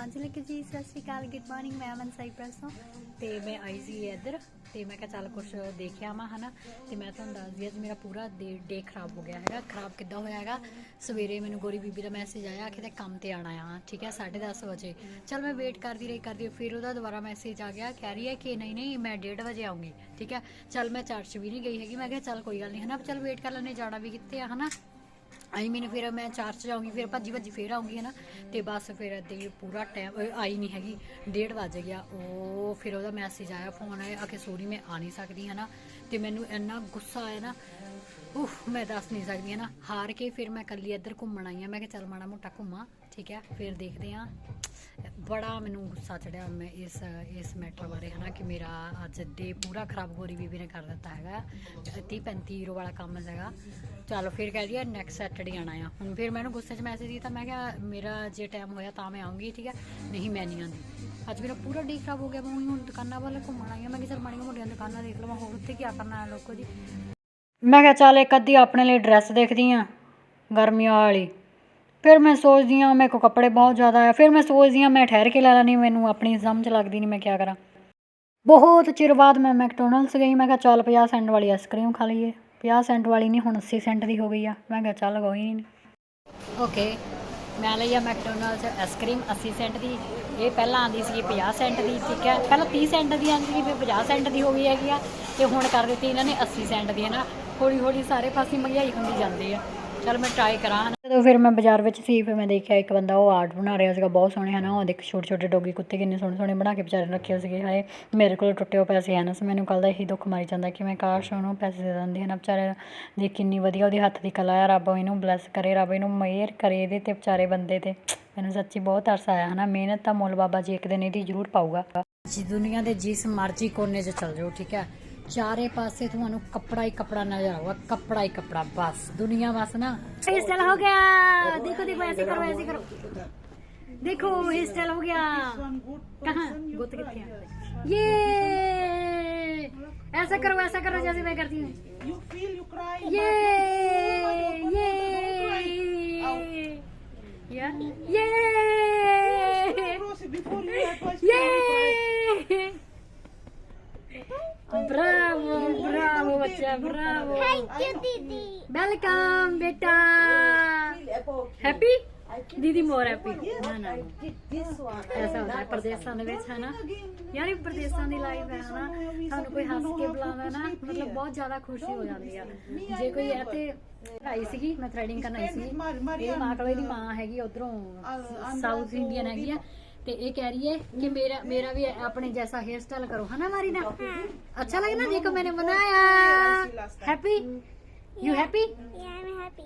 ਹਾਂਜੀ ਲੱਕੀ ਜੀ, ਸਤਿ ਸ਼੍ਰੀ ਅਕਾਲ ਗੁੱਡ ਮਾਰਨਿੰਗ ਮੈਂ ਅਮਨ ਸਾਈਪ੍ਰਸ ਤੋਂ। ਤੇ ਮੈਂ ਆਈ ਸੀ ਇੱਧਰ, ਤੇ ਮੈਂ ਕਿਹਾ ਚੱਲ ਕੁਝ ਦੇਖਿਆ ਮਾ ਹਨਾ। ਤੇ ਮੈਂ ਤੁਹਾਨੂੰ ਦੱਸਦੀ ਅੱਜ ਮੇਰਾ ਪੂਰਾ ਡੇ ਖਰਾਬ ਹੋ ਗਿਆ ਹੈਗਾ। ਖਰਾਬ ਕਿੱਦਾਂ ਹੋਇਆ ਹੈਗਾ? ਸਵੇਰੇ ਮੈਨੂੰ ਗੋਰੀ ਬੀਬੀ ਦਾ ਮੈਸੇਜ ਆਇਆ ਕਿ ਤੇ ਕੰਮ ਤੇ ਆਣਾ ਆ, ਠੀਕ ਹੈ 10:30 ਵਜੇ। ਚਲ ਮੈਂ ਵੇਟ ਕਰਦੀ ਰਹੀ, ਕਰਦੀ ਫਿਰ ਉਹਦਾ ਦੁਬਾਰਾ ਮੈਸੇਜ ਆ ਗਿਆ, ਕਹਿ ਰਹੀ ਹੈ ਕਿ ਨਹੀਂ ਨਹੀਂ, ਮੈਂ 1:30 ਵਜੇ ਆਉਂਗੀ ਠੀਕ ਹੈ। ਚਲ ਮੈਂ ਚਰਚ ਵੀ ਨਹੀਂ ਗਈ ਹੈਗੀ, ਮੈਂ ਕਿਹਾ ਚੱਲ ਕੋਈ ਗੱਲ ਨਹੀਂ, ਹਨਾ, ਚਲ ਵੇਟ ਕਰ ਲੈਣੇ ਜਾਣਾ ਵੀ ਕਿੱਥੇ ਆ, ਹਨਾ। ਆਈ ਮੈਨੂੰ ਫਿਰ ਮੈਂ ਚਾਰਜ ਜਾਊਂਗੀ ਫਿਰ ਭੱਜੀ ਭੱਜੀ ਫਿਰ ਆਉਂਗੀ ਹੈ ਨਾ ਤੇ ਬਸ ਫਿਰ ਇੱਦਾਂ ਹੀ ਪੂਰਾ ਟਾਈਮ ਆਈ ਨਹੀਂ ਹੈਗੀ, ਡੇਢ ਵੱਜ ਗਿਆ। ਉਹ ਫਿਰ ਉਹਦਾ ਮੈਸੇਜ ਆਇਆ ਫੋਨ ਆਇਆ ਕਿ ਸੋਰੀ ਮੈਂ ਆ ਨਹੀਂ ਸਕਦੀ ਹੈ ਨਾ ਤੇ ਮੈਨੂੰ ਇੰਨਾ ਗੁੱਸਾ ਆਇਆ ਨਾ, ਉਫ, ਮੈਂ ਦੱਸ ਨਹੀਂ ਸਕਦੀ ਹੈ ਨਾ ਹਾਰ ਕੇ ਫਿਰ ਮੈਂ ਕੱਲੀ ਇੱਧਰ ਘੁੰਮਣ ਆਈ ਆ ਮੈਂ ਕਿਹਾ ਚੱਲ ਮਾੜਾ ਮੋਟਾ ਘੁੰਮਾਂ, ਠੀਕ ਹੈ। ਫਿਰ ਦੇਖਦੇ ਆ ਬੜਾ ਮੈਨੂੰ ਗੁੱਸਾ ਚੜਿਆ ਮੈਂ ਇਸ ਇਸ ਮੈਟਰ ਬਾਰੇ, ਹਨਾ, ਕਿ ਮੇਰਾ ਅੱਜ ਦੇ ਪੂਰਾ ਖਰਾਬ ਹੋ ਰਹੀ ਬੀਬੀ ਨੇ ਕਰ ਦਿੱਤਾ ਹੈਗਾ। 30 35 ਯੂਰੋ ਵਾਲਾ ਕੰਮ ਹੈਗਾ। ਚਲੋ ਫਿਰ ਕਹਿ ਦਿਆ ਨੈਕਸਟ ਸੈਟਰਡੇ ਆਣਾ ਆ। ਹੁਣ ਫਿਰ ਮੈਨੂੰ ਗੁੱਸੇ 'ਚ ਮੈਸੇਜ ਕੀਤਾ, ਮੈਂ ਕਿਹਾ, ਮੇਰਾ ਜੇ ਟਾਈਮ ਹੋਇਆ ਤਾਂ ਮੈਂ ਆਉਂਗੀ ਠੀਕ ਹੈ? ਨਹੀਂ, ਮੈਂ ਨਹੀਂ ਆਉਂਦੀ। ਅੱਜ ਮੇਰਾ ਪੂਰਾ ਡੇ ਖਰਾਬ ਹੋ ਗਿਆ, ਮੈਂ ਹੁਣ ਦੁਕਾਨਾਂ ਵੱਲ ਘੁੰਮਣ ਆਈ ਆ ਮੈਂ ਕਿਹਾ, ਚਲ ਮਾੜੀਆਂ ਮੋਟੀਆਂ ਦੁਕਾਨਾਂ ਦੇਖ ਲਵਾਂ, ਹੋਰ ਉੱਥੇ ਕੀ ਕਰਨਾ ਲੋਕੋ ਜੀ? ਮੈਂ ਕਿਹਾ, ਚੱਲ ਇੱਕ ਅੱਧੀ ਆਪਣੇ ਲਈ ਡਰੈਸ ਦੇਖਦੀ ਆ ਗਰਮੀਆਂ ਵਾਲੀ। ਫਿਰ ਮੈਂ ਸੋਚਦੀ ਆ ਮੇਰੇ ਕੋ ਕੱਪੜੇ ਬਹੁਤ ਜ਼ਿਆਦਾ ਆ। ਫਿਰ ਮੈਂ ਸੋਚਦੀ ਆ ਮੈਂ ਠਹਿਰ ਕੇ ਲੈ ਲੈਣੀ ਮੈਨੂੰ ਆਪਣੀ ਸਮਝ ਲੱਗਦੀ ਨਹੀਂ ਮੈਂ ਕੀ ਕਰਾਂ। ਬਹੁਤ ਚਿਰ ਬਾਅਦ ਮੈਂ ਮੈਕਡੋਨਲਡਸ ਗਈ, ਮੈਂ ਕਿਹਾ, ਚੱਲ 50 ਸੈਂਟ ਵਾਲੀ ਆਈਸਕ੍ਰੀਮ ਖਾ ਲਈਏ। 50 ਸੈਂਟ ਵਾਲੀ ਨਹੀਂ ਹੁਣ 80 ਸੈਂਟ ਦੀ ਹੋ ਗਈ ਆ। ਮੈਂ ਕਿਹਾ ਚੱਲ ਕੋਈ ਨਹੀਂ ਓਕੇ ਮੈਂ ਲਈ ਆ ਮੈਕਡੋਨਲਡਸ ਆਈਸਕ੍ਰੀਮ 80 ਸੈਂਟ ਦੀ। ਇਹ ਪਹਿਲਾਂ ਆਂਦੀ ਸੀ 50 ਸੈਂਟ ਦੀ, ਠੀਕ ਹੈ। ਪਹਿਲਾਂ 30 ਸੈਂਟ ਦੀ ਆਂਦੀ ਸੀ, ਫਿਰ 50 ਸੈਂਟ ਦੀ ਹੋ ਗਈ ਹੈਗੀ ਆ। ਤੇ ਹੁਣ ਕਰ ਦਿੱਤੀ ਇਹਨਾਂ ਨੇ 80 ਸੈਂਟ ਦੀ, ਹੈ ਨਾ। ਹੌਲੀ ਹੌਲੀ ਸਾਰੇ ਪਾਸੇ ਮਹਿੰਗਾਈ ਹੁੰਦੀ ਜਾਂਦੀ ਆ। ਚਲ ਮੈਂ ਟਰਾਈ ਕਰਾਂ। ਜਦੋਂ ਫਿਰ ਮੈਂ ਬਾਜ਼ਾਰ ਵਿੱਚ ਸੀ, ਫਿਰ ਮੈਂ ਦੇਖਿਆ ਇੱਕ ਬੰਦਾ ਉਹ ਆਰਟ ਬਣਾ ਰਿਹਾ ਸੀਗਾ, ਬਹੁਤ ਸੋਹਣੇ ਹਨ, ਉਹ ਦੇਖ ਛੋਟੇ ਛੋਟੇ ਡੋਗੀ ਕੁੱਤੇ ਕਿੰਨੇ ਸੋਹਣੇ ਸੋਹਣੇ ਬਣਾ ਕੇ ਵਿਚਾਰੇ ਰੱਖੇ ਸੀਗੇ, ਹਾਏ, ਮੇਰੇ ਕੋਲ ਟੁੱਟੇ ਹੋਏ ਪੈਸੇ ਹਨ ਸੋ ਮੈਨੂੰ ਕੱਲ ਦਾ ਇਹੀ ਦੁੱਖ ਮਾਰੀ ਜਾਂਦਾ ਕਿ ਮੈਂ ਕਾਸ਼ ਉਹਨੂੰ ਪੈਸੇ ਦੇ ਦਿੰਦੀ ਹਨ, ਵਿਚਾਰੇ ਦੀ ਕਿੰਨੀ ਵਧੀਆ ਉਹਦੇ ਹੱਥ ਦੀ ਕਲਾ ਆ, ਰੱਬ ਇਹਨੂੰ ਬਲੈਸ ਕਰੇ, ਰੱਬ ਇਹਨੂੰ ਮਿਹਰ ਕਰੇ ਇਹਦੇ ਤੇ ਵਿਚਾਰੇ ਬੰਦੇ ਤੇ। ਮੈਨੂੰ ਸੱਚੀ ਬਹੁਤ ਤਰਸ ਆਇਆ ਹਨਾ, ਮਿਹਨਤ ਦਾ ਮੁੱਲ ਬਾਬਾ ਜੀ ਇੱਕ ਦਿਨ ਇਹਦੀ ਜ਼ਰੂਰ ਪਾਊਗਾ। ਜੀ ਦੁਨੀਆ ਦੇ ਜਿਸ ਮਰਜ਼ੀ ਕੋਨੇ 'ਚ ਚਲ ਜਾਓ, ਠੀਕ ਹੈ। चारे पासे थानू कपड़ा ही कपड़ा नज़र आऊगा कपड़ा ही कपड़ा बस दुनिया बस ना हेयर स्टाइल हो गया देखो देखो ऐसे करो ऐसे करो देखो हेयर स्टाइल हो गया ये ऐसा करो ऐसा करो जैसे मैं करती हूँ ये ये ये ये ये ब्रा ਅੱਛਾ ਬਰਾਵੋ ਥੈਂਕ ਯੂ ਦੀਦੀ ਵੈਲਕਮ ਬੇਟਾ ਹੈਪੀ ਦੀਦੀ ਮੋਰ ਹੈਪੀ ਨਾ ਨਾ ਐਸਾ ਹੁੰਦਾ ਹੈ ਪਰਦੇਸਾਂ ਦੇ ਵਿੱਚ ਹਨਾ ਯਾਰ ਪਰਦੇਸਾਂ ਦੀ ਲਾਈਫ ਹੈ ਹਨਾ ਸਾਨੂੰ ਕੋਈ ਹੱਸ ਕੇ ਬੁਲਾਵੇ ਨਾ ਮਤਲਬ ਬਹੁਤ ਜ਼ਿਆਦਾ ਖੁਸ਼ੀ ਹੋ ਜਾਂਦੀ ਆ ਜੇ ਕੋਈ ਇੱਥੇ ਆਈ ਸੀਗੀ ਮੈਂ ਥ੍ਰੈਡਿੰਗ ਕਰਨ ਆਈ ਸੀ ਇਹ ਮਾਂ ਕੋਲੇ ਦੀ ਮਾਂ ਹੈਗੀ ਉਧਰੋਂ ਸਾਊਥ ਇੰਡੀਅਨ ਹੈਗੀ ਆ ਤੇ ਇਹ ਕਹਿ ਰਹੀ है कि मेरा मेरा भी अपने जैसा हेयर स्टाइल करो है ना मारीना अच्छा लगे ना देखो मैंने बनाया happy you happy Yeah, I'm happy.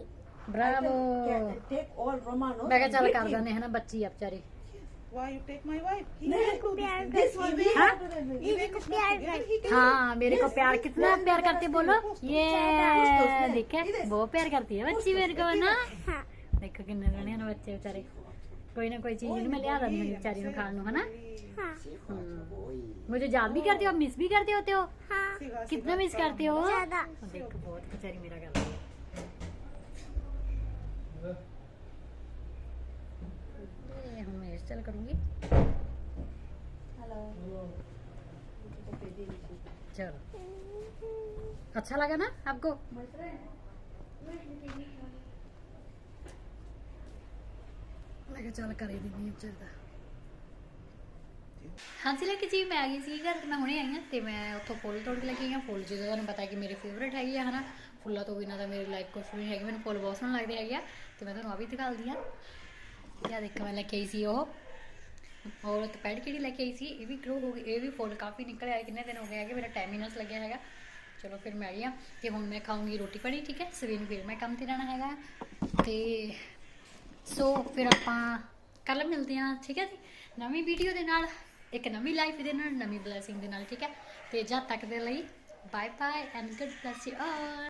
Bravo Take all Romano. ਮੈਂ ਕਿਹਾ ਚੱਲ ਕਰ ਦਿੰਦੇ ਹੈ ਨਾ ਬੱਚੀ ਆ ਵਿਚਾਰੀ Why you take my wife? He can do प्यार this. This one. we हाँ? have to do this. दीदी को प्यार कर He can हाँ मेरे को प्यार कितना प्यार करती है बोलो ये देखे बहुत प्यार करती है बच्ची मेरे को ना हाँ ਦੇਖੋ ਕਿੰਨੇ ਸੋਹਣੇ कोई ना कोई चीज़ इनमें ले आदत मेरी बेचारी खा लू है ना? हाँ। मुझे याद भी करते हो मिस भी करते होते हो? हाँ। कितना मिस करते हो? देखो बहुत मेरा हेलो। चलो। अच्छा लगा ना आपको? ਕਿਹਾ ਚੱਲ ਕਰੇ ਦਿੰਦੀ ਹਾਂ ਦਾ ਹਾਂਜੀ ਲੈ ਕੇ ਜੀ, ਮੈਂ ਆ ਗਈ ਸੀ ਘਰ, ਮੈਂ ਹੁਣੇ ਆਈ ਹਾਂ ਤੇ ਮੈਂ ਉੱਥੋਂ ਫੁੱਲ ਤੋੜ ਕੇ ਲੈ ਹਾਂ। ਫੁੱਲ ਜਦੋਂ ਤੁਹਾਨੂੰ ਪਤਾ ਕਿ ਮੇਰੇ ਫੇਵਰੇਟ ਹੈਗੀ ਆ, ਹਨਾ? ਫੁੱਲਾਂ ਤੋਂ ਬਿਨਾਂ ਤਾਂ ਮੇਰੀ ਲਾਈਫ ਕੁਛ ਵੀ ਹੈਗੀ, ਮੈਨੂੰ ਫੁੱਲ ਬਹੁਤ ਸੋਹਣੇ ਲੱਗਦੇ ਹੈਗੇ ਆ। ਤੇ ਮੈਂ ਤੁਹਾਨੂੰ ਆ ਵੀ ਦਿਖਾਉਂਦੀ ਹਾਂ। ਇਹ ਦੇਖੋ, ਮੈਂ ਲੈ ਕੇ ਆਈ ਸੀ ਉਹ। ਔਰ ਤਪੈੜ ਕਿਹੜੀ ਲੈ ਕੇ ਆਈ ਸੀ? ਇਹ ਵੀ ਗਰੋ ਹੋ ਗਈ, ਇਹ ਵੀ ਫੁੱਲ ਕਾਫੀ ਨਿਕਲ ਆਇਆ ਕਿੰਨੇ ਦਿਨ ਹੋ ਗਏ ਹੈਗੇ, ਮੇਰਾ ਟੈਮਿਨਸ ਲੱਗਿਆ ਹੈਗਾ। ਚਲੋ ਫਿਰ ਮੈਂ ਆ ਗਈ ਹਾਂ ਤੇ ਹੁਣ ਮੈਂ ਖਾਊਂਗੀ ਰੋਟੀ ਪਾਣੀ, ਠੀਕ ਹੈ? ਸਵੇਰ ਨੂੰ ਫਿਰ ਮੈਂ ਕੰਮ ਤੇ ਜਾਣਾ ਹੈਗਾ। ਤੇ ਸੋ ਫਿਰ ਆਪਾਂ ਕੱਲ ਮਿਲਦੇ ਹਾਂ, ਠੀਕ ਹੈ ਜੀ? ਨਵੀਂ ਵੀਡੀਓ ਦੇ ਨਾਲ, ਇੱਕ ਨਵੀਂ ਲਾਈਫ ਦੇ ਨਾਲ, ਨਵੀਂ ਬਲੇਸਿੰਗ ਦੇ ਨਾਲ, ਠੀਕ ਹੈ? ਤੇ ਜਦ ਤੱਕ ਦੇ ਲਈ bye bye and good bless you all